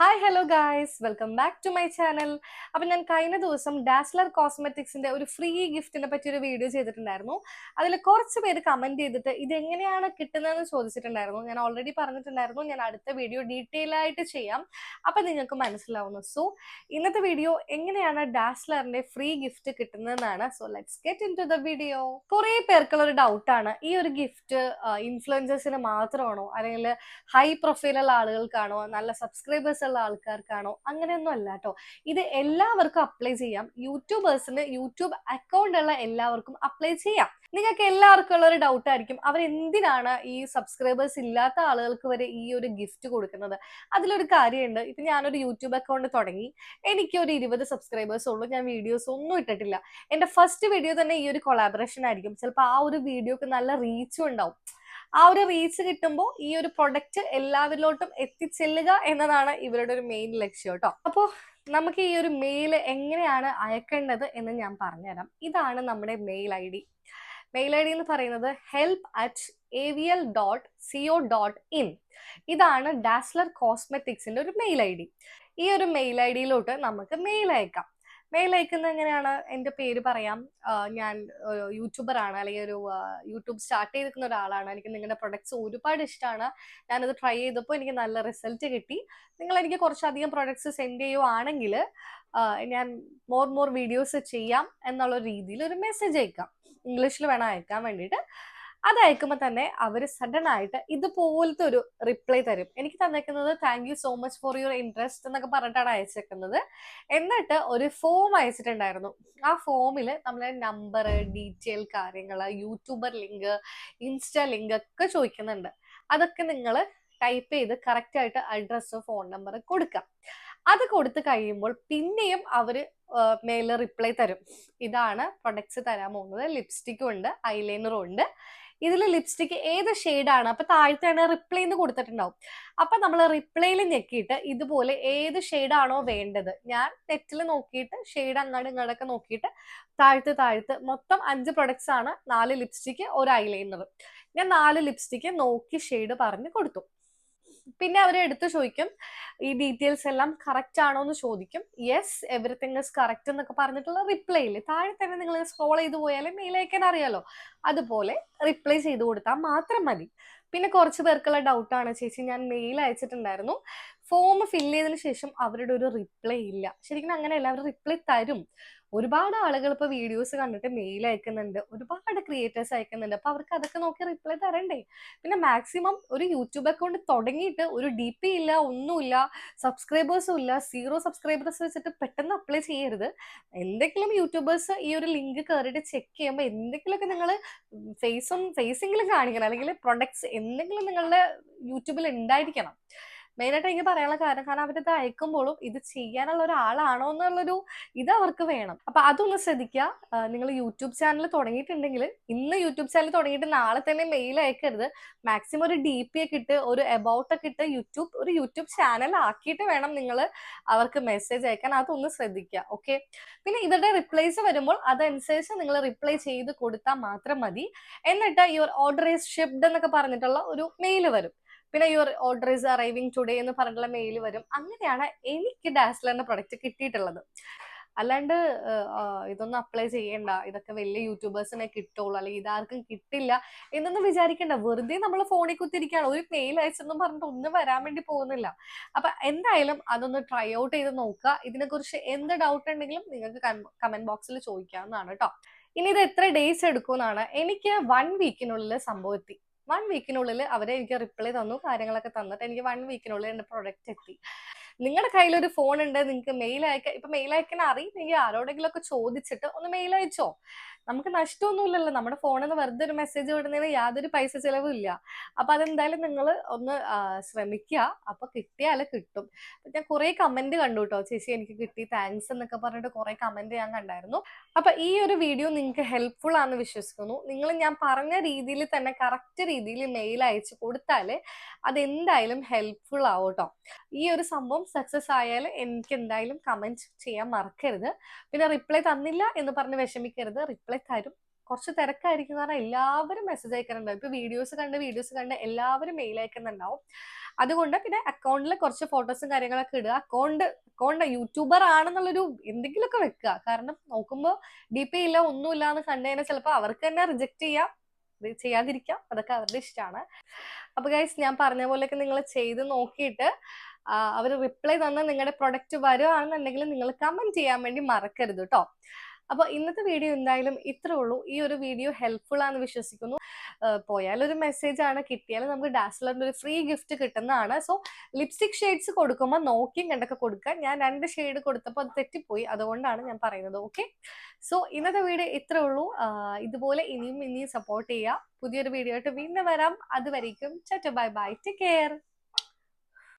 Hi hello guys welcome back to my channel അപ്പം ഞാൻ കഴിഞ്ഞ ദിവസം ഡാസ്ലർ കോസ്മെറ്റിക്സിന്റെ ഒരു ഫ്രീ ഗിഫ്റ്റിനെ പറ്റി ഒരു വീഡിയോ ചെയ്തിട്ടുണ്ടായിരുന്നു. അതിൽ കുറച്ച് പേര് കമന്റ് ചെയ്തിട്ട് ഇത് എങ്ങനെയാണ് കിട്ടുന്നതെന്ന് ചോദിച്ചിട്ടുണ്ടായിരുന്നു. ഞാൻ ഓൾറെഡി പറഞ്ഞിട്ടുണ്ടായിരുന്നു. ഞാൻ അടുത്ത വീഡിയോ ഡീറ്റെയിൽ ആയിട്ട് ചെയ്യാം. അപ്പം നിങ്ങൾക്ക് മനസ്സിലാവുന്നു. സോ ഇന്നത്തെ വീഡിയോ എങ്ങനെയാണ് ഡാസ്ലറിന്റെ free gift കിട്ടുന്നതെന്നാണ്. So let's get into the video കുറേ പേർക്കുള്ള ഒരു ഡൗട്ടാണ് ഈ ഒരു ഗിഫ്റ്റ് ഇൻഫ്ലുവൻസേഴ്സിന് മാത്രമാണോ? അല്ലെങ്കിൽ ഹൈ പ്രൊഫൈലുള്ള ആളുകൾക്കാണോ? നല്ല സബ്സ്ക്രൈബേഴ്സ് ഉള്ള ആൾക്കാർക്കാണോ? അങ്ങനെയൊന്നും അല്ല കേട്ടോ ഇത് എല്ലാവർക്കും അപ്ലൈ ചെയ്യാം. യൂട്യൂബേഴ്സിന് യൂട്യൂബ് അക്കൗണ്ട് ഉള്ള എല്ലാവർക്കും അപ്ലൈ ചെയ്യാം. നിങ്ങൾക്ക് എല്ലാവർക്കും ഉള്ള ഒരു ഡൗട്ട് ആയിരിക്കും. അവർ എന്തിനാണ് ഈ സബ്സ്ക്രൈബേഴ്സ് ഇല്ലാത്ത ആളുകൾക്ക് വരെ ഈ ഒരു ഗിഫ്റ്റ് കൊടുക്കുന്നത്? അതിലൊരു കാര്യമുണ്ട്. ഇപ്പൊ ഞാനൊരു യൂട്യൂബ് അക്കൗണ്ട് തുടങ്ങി. എനിക്ക് ഒരു ഇരുപത് സബ്സ്ക്രൈബേഴ്സ് ഉള്ളൂ. ഞാൻ വീഡിയോസ് ഒന്നും ഇട്ടിട്ടില്ല. എന്റെ ഫസ്റ്റ് വീഡിയോ തന്നെ ഈ ഒരു കൊളാബറേഷൻ ആയിരിക്കും. ചിലപ്പോൾ ആ ഒരു വീഡിയോക്ക് നല്ല റീച്ചും ഉണ്ടാവും. ആ ഒരു റീച്ച് കിട്ടുമ്പോൾ ഈ ഒരു പ്രൊഡക്റ്റ് എല്ലാവരിലോട്ടും എത്തിച്ചെല്ലുക എന്നതാണ് ഇവരുടെ ഒരു മെയിൻ ലക്ഷ്യം കേട്ടോ അപ്പോൾ നമുക്ക് ഈ ഒരു മെയിൽ എങ്ങനെയാണ് അയക്കേണ്ടത് എന്ന് ഞാൻ പറഞ്ഞുതരാം. ഇതാണ് നമ്മുടെ mail I D. Mail I D എന്ന് പറയുന്നത് help at A V L dot C O dot in ഇതാണ് ഡാസ്ലർ കോസ്മെറ്റിക്സിന്റെ ഒരു മെയിൽ ഐ ഡി. ഈ ഒരു മെയിൽ ഐ ഡിയിലോട്ട് നമുക്ക് മെയിൽ അയക്കാം. മെയിൽ അയക്കുന്നത് എങ്ങനെയാണ്? എന്റെ പേര് പറയാം. ഞാൻ യൂട്യൂബർ ആണ്. അല്ലെങ്കിൽ ഒരു യൂട്യൂബ് സ്റ്റാർട്ട് ചെയ്തിരിക്കുന്ന ഒരാളാണ്. എനിക്ക് നിങ്ങളുടെ പ്രൊഡക്ട്സ് ഒരുപാട് ഇഷ്ടമാണ് ഞാനത് ട്രൈ ചെയ്തപ്പോൾ എനിക്ക് നല്ല റിസൾട്ട് കിട്ടി. നിങ്ങൾ എനിക്ക് കുറച്ചധികം പ്രൊഡക്ട്സ് സെൻഡ് ചെയ്യുവാണെങ്കിൽ ഞാൻ മോർ മോർ വീഡിയോസ് ചെയ്യാം എന്നുള്ള രീതിയിൽ ഒരു മെസ്സേജ് അയക്കാം. ഇംഗ്ലീഷിൽ വേണം അയക്കാൻ വേണ്ടിയിട്ട്. അത് അയക്കുമ്പോൾ തന്നെ അവർ സഡൻ ആയിട്ട് ഇതുപോലത്തെ ഒരു റിപ്ലൈ തരും. എനിക്ക് തന്നേക്കുന്നത് thank you so much for your interest എന്നൊക്കെ പറഞ്ഞിട്ടാണ് അയച്ചേക്കുന്നത്. എന്നിട്ട് ഒരു ഫോം അയച്ചിട്ടുണ്ടായിരുന്നു. ആ ഫോമിൽ നമ്മളെ നമ്പർ ഡീറ്റെയിൽ കാര്യങ്ങൾ യൂട്യൂബർ ലിങ്ക് ഇൻസ്റ്റാ ലിങ്ക് ഒക്കെ ചോദിക്കുന്നുണ്ട്. അതൊക്കെ നിങ്ങൾ ടൈപ്പ് ചെയ്ത് കറക്റ്റ് ആയിട്ട് അഡ്രസ്സ് ഫോൺ നമ്പർ കൊടുക്കാം. അത് കൊടുത്തു കഴിയുമ്പോൾ പിന്നെയും അവർ മേലെ റിപ്ലൈ തരും. ഇതാണ് പ്രൊഡക്ട്സ് തരാൻ പോകുന്നത്. ലിപ്സ്റ്റിക്കും ഉണ്ട് ഐലൈനറും ഉണ്ട്. ഇതിൽ ലിപ്സ്റ്റിക് ഏത് ഷെയ്ഡാണ് അപ്പൊ താഴത്തെയാണ് റിപ്ലൈ എന്ന് കൊടുത്തിട്ടുണ്ടാവും. അപ്പൊ നമ്മൾ റിപ്ലൈയിൽ ഞെക്കിയിട്ട് ഇതുപോലെ ഏത് ഷെയ്ഡാണോ വേണ്ടത്. ഞാൻ നെറ്റിൽ നോക്കിയിട്ട് ഷെയ്ഡ് അങ്ങോട്ട് ഇങ്ങോട്ടൊക്കെ നോക്കിയിട്ട് താഴ്ത്ത് താഴ്ത്ത് മൊത്തം അഞ്ച് പ്രൊഡക്ട്സ് ആണ് നാല് ലിപ്സ്റ്റിക്ക് ഒരു ഐലൈനർ ഞാൻ നാല് ലിപ്സ്റ്റിക്ക് നോക്കി ഷെയ്ഡ് പറഞ്ഞ് കൊടുത്തു. പിന്നെ അവർ എടുത്തു ചോദിക്കും ഈ ഡീറ്റെയിൽസ് എല്ലാം കറക്റ്റ് ആണോ എന്ന് ചോദിക്കും. യെസ് എവറിത്തിങ് ഇസ് കറക്റ്റ് എന്നൊക്കെ പറഞ്ഞിട്ടുള്ള റിപ്ലൈ ഇല്ലേ താഴെ തന്നെ നിങ്ങൾ സ്ക്രോൾ ചെയ്ത് പോയാലും മെയിലയക്കാൻ അറിയാലോ. അതുപോലെ റിപ്ലൈ ചെയ്ത് കൊടുത്താൽ മാത്രം മതി. പിന്നെ കുറച്ച് പേർക്കുള്ള ഡൗട്ടാണ് ചേച്ചി ഞാൻ മെയിൽ അയച്ചിട്ടുണ്ടായിരുന്നു. ഫോം ഫില്ല് ചെയ്തതിന് ശേഷം അവരുടെ ഒരു റിപ്ലൈ ഇല്ല. ശരിക്കും അങ്ങനെയല്ല അവർ റിപ്ലൈ തരും. ഒരുപാട് ആളുകൾ ഇപ്പൊ വീഡിയോസ് കണ്ടിട്ട് മെയിൽ അയക്കുന്നുണ്ട്. ഒരുപാട് ക്രിയേറ്റേഴ്സ് അയക്കുന്നുണ്ട്. അപ്പൊ അവർക്ക് അതൊക്കെ നോക്കി റിപ്ലൈ തരണ്ടേ? പിന്നെ മാക്സിമം ഒരു യൂട്യൂബ് അക്കൗണ്ട് തുടങ്ങിയിട്ട് ഒരു ഡി പി ഇല്ല ഒന്നുമില്ല സബ്സ്ക്രൈബേഴ്സും ഇല്ല സീറോ സബ്സ്ക്രൈബേഴ്സ് വെച്ചിട്ട് പെട്ടെന്ന് അപ്ലൈ ചെയ്യരുത്. എന്തെങ്കിലും യൂട്യൂബേഴ്സ് ഈ ഒരു ലിങ്ക് കയറിയിട്ട് ചെക്ക് ചെയ്യുമ്പോൾ എന്തെങ്കിലുമൊക്കെ നിങ്ങൾ ഫേസും ഫേസെങ്കിലും കാണിക്കണം. അല്ലെങ്കിൽ പ്രൊഡക്ട്സ് എന്തെങ്കിലും നിങ്ങളുടെ യൂട്യൂബിൽ ഉണ്ടായിരിക്കണം. മെയിനായിട്ട് എനിക്ക് പറയാനുള്ള കാരണം കാരണം അവരിത് അയക്കുമ്പോഴും ഇത് ചെയ്യാനുള്ള ഒരാളാണോ എന്നുള്ളൊരു ഇത് അവർക്ക് വേണം. അപ്പൊ അതൊന്ന് ശ്രദ്ധിക്കുക. നിങ്ങൾ യൂട്യൂബ് ചാനൽ തുടങ്ങിയിട്ടുണ്ടെങ്കിൽ ഇന്ന് യൂട്യൂബ് ചാനൽ തുടങ്ങിയിട്ട് നാളെ തന്നെ മെയിൽ അയക്കരുത്. മാക്സിമം ഒരു ഡി പി ഒക്കെ ഇട്ട് ഒരു എബൌട്ട് ഒക്കെ ഇട്ട് യൂട്യൂബ് ഒരു യൂട്യൂബ് ചാനൽ ആക്കിയിട്ട് വേണം നിങ്ങൾ അവർക്ക് മെസ്സേജ് അയക്കാൻ. അതൊന്ന് ശ്രദ്ധിക്കുക. ഓക്കെ? പിന്നെ ഇവരുടെ റിപ്ലൈസ് വരുമ്പോൾ അതനുസരിച്ച് നിങ്ങൾ റിപ്ലൈ ചെയ്ത് കൊടുത്താൽ മാത്രം മതി. എന്നിട്ട് യുവർ ഓർഡർ ഈസ് ഷിപ്ഡ് എന്നൊക്കെ പറഞ്ഞിട്ടുള്ള ഒരു മെയിൽ വരും. പിന്നെ your order is arriving today എന്ന് പറഞ്ഞിട്ടുള്ള മെയിൽ വരും. അങ്ങനെയാണ് എനിക്ക് ഡാസ്ലറിന്റെ പ്രൊഡക്റ്റ് കിട്ടിയിട്ടുള്ളത്. അല്ലാണ്ട് ഇതൊന്നും അപ്ലൈ ചെയ്യേണ്ട. ഇതൊക്കെ വലിയ യൂട്യൂബേഴ്സിനെ കിട്ടുള്ളൂ. അല്ലെങ്കിൽ ഇതാർക്കും കിട്ടില്ല എന്നൊന്നും വിചാരിക്കേണ്ട. വെറുതെ നമ്മൾ ഫോണിൽ കുത്തിരിക്കുകയാണ് ഒരു മെയിൽ അയച്ചെന്നും പറഞ്ഞിട്ട് ഒന്നും വരാൻ വേണ്ടി പോകുന്നില്ല. അപ്പൊ എന്തായാലും അതൊന്ന് ട്രൈ ഔട്ട് ചെയ്ത് നോക്കുക. ഇതിനെക്കുറിച്ച് എന്ത് ഡൗട്ട് ഉണ്ടെങ്കിലും നിങ്ങൾക്ക് കമന്റ് ബോക്സിൽ ചോദിക്കാവുന്നതാണ് കേട്ടോ ഇനി ഇത് എത്ര ഡേയ്സ് എടുക്കുമെന്നാണ്. എനിക്ക് വൺ വീക്കിനുള്ളിൽ സംഭവത്തി വൺ വീക്കിനുള്ളിൽ അവരെ എനിക്ക് റിപ്ലൈ തന്നു കാര്യങ്ങളൊക്കെ തന്നിട്ട് എനിക്ക് വൺ വീക്കിനുള്ളിൽ എന്റെ പ്രൊഡക്റ്റ് എത്തി. നിങ്ങളുടെ കയ്യിൽ ഒരു ഫോൺ ഉണ്ട് നിങ്ങൾക്ക് മെയിൽ അയക്കാൻ ഇപ്പൊ മെയിൽ അയക്കാൻ അറിയില്ലെങ്കിൽ ആരോടെങ്കിലും ഒക്കെ ചോദിച്ചിട്ട് ഒന്ന് മെയിൽ അയച്ചോ? നമുക്ക് നഷ്ടമൊന്നുമില്ലല്ലോ. നമ്മുടെ ഫോണിൽ നിന്ന് വെറുതെ ഒരു മെസ്സേജ് വിടുന്നതിന് യാതൊരു പൈസ ചെലവും ഇല്ല. അപ്പൊ അതെന്തായാലും നിങ്ങൾ ഒന്ന് ശ്രമിക്കുക അപ്പൊ കിട്ടിയാൽ കിട്ടും. ഞാൻ കുറെ കമന്റ് കണ്ടു കേട്ടോ ചേച്ചി എനിക്ക് കിട്ടി താങ്ക്സ് എന്നൊക്കെ പറഞ്ഞിട്ട് കുറെ കമന്റ് ഞാൻ കണ്ടായിരുന്നു. അപ്പൊ ഈ ഒരു വീഡിയോ നിങ്ങൾക്ക് ഹെൽപ്ഫുൾ ആണെന്ന് വിശ്വസിക്കുന്നു. നിങ്ങൾ ഞാൻ പറഞ്ഞ രീതിയിൽ തന്നെ കറക്റ്റ് രീതിയിൽ മെയിൽ അയച്ചു കൊടുത്താൽ അതെന്തായാലും ഹെൽപ്ഫുൾ ആവും കേട്ടോ ഈ ഒരു സംഭവം സക്സസ് ആയാൽ എനിക്ക് എന്തായാലും കമന്റ് ചെയ്യാൻ മറക്കരുത്. പിന്നെ റിപ്ലൈ തന്നില്ല എന്ന് പറഞ്ഞ് വിഷമിക്കരുത്. റിപ്ലൈ തരും. കുറച്ച് തിരക്കായിരിക്കും കാരണം എല്ലാവരും മെസ്സേജ് അയക്കുന്നുണ്ടാവും. ഇപ്പൊ വീഡിയോസ് കണ്ട് വീഡിയോസ് കണ്ട് എല്ലാവരും മെയിൽ അയക്കുന്നുണ്ടാവും. അതുകൊണ്ട് പിന്നെ അക്കൗണ്ടിൽ കുറച്ച് ഫോട്ടോസും കാര്യങ്ങളൊക്കെ ഇടുക. അക്കൗണ്ട് അക്കൗണ്ട് യൂട്യൂബർ ആണെന്നുള്ളൊരു എന്തെങ്കിലുമൊക്കെ വെക്കുക. കാരണം നോക്കുമ്പോൾ ഡി പി ഇല്ല ഒന്നുമില്ല എന്ന് കണ്ടു ചിലപ്പോൾ അവർക്ക് തന്നെ റിജക്ട് ചെയ്യാം. ചെയ്യാതിരിക്കാം. അതൊക്കെ അവരുടെ ഇഷ്ടമാണ് അപ്പൊ ഗൈസ് ഞാൻ പറഞ്ഞ പോലെയൊക്കെ നിങ്ങൾ ചെയ്ത് നോക്കിയിട്ട് അവർ റിപ്ലൈ തന്ന നിങ്ങളുടെ പ്രൊഡക്റ്റ് വരുവാണെന്നുണ്ടെങ്കിൽ നിങ്ങൾ കമന്റ് ചെയ്യാൻ വേണ്ടി മറക്കരുത് കേട്ടോ അപ്പൊ ഇന്നത്തെ വീഡിയോ എന്തായാലും ഇത്രേ ഉള്ളൂ. ഈ ഒരു വീഡിയോ ഹെൽപ്ഫുൾ ആണെന്ന് വിശ്വസിക്കുന്നു. പോയാൽ ഒരു മെസ്സേജ് ആണ് കിട്ടിയാൽ നമുക്ക് ഡാസ്ലറിന്റെ ഒരു ഫ്രീ ഗിഫ്റ്റ് കിട്ടുന്നതാണ്. സോ ലിപ്സ്റ്റിക് ഷെയ്ഡ്സ് കൊടുക്കുമ്പോൾ നോക്കിയും കണ്ടൊക്കെ കൊടുക്കുക. ഞാൻ രണ്ട് ഷെയ്ഡ് കൊടുത്തപ്പോൾ അത് തെറ്റിപ്പോയി. അതുകൊണ്ടാണ് ഞാൻ പറയുന്നത്. ഓക്കെ സോ ഇന്നത്തെ വീഡിയോ ഇത്രേ ഉള്ളൂ. ഇതുപോലെ ഇനിയും ഇനിയും സപ്പോർട്ട് ചെയ്യുക പുതിയൊരു വീഡിയോ ആയിട്ട് വീണ്ടും വരാം. അതുവരേക്കും ചറ്റ ബൈ ബൈ ടേക്ക് കെയർ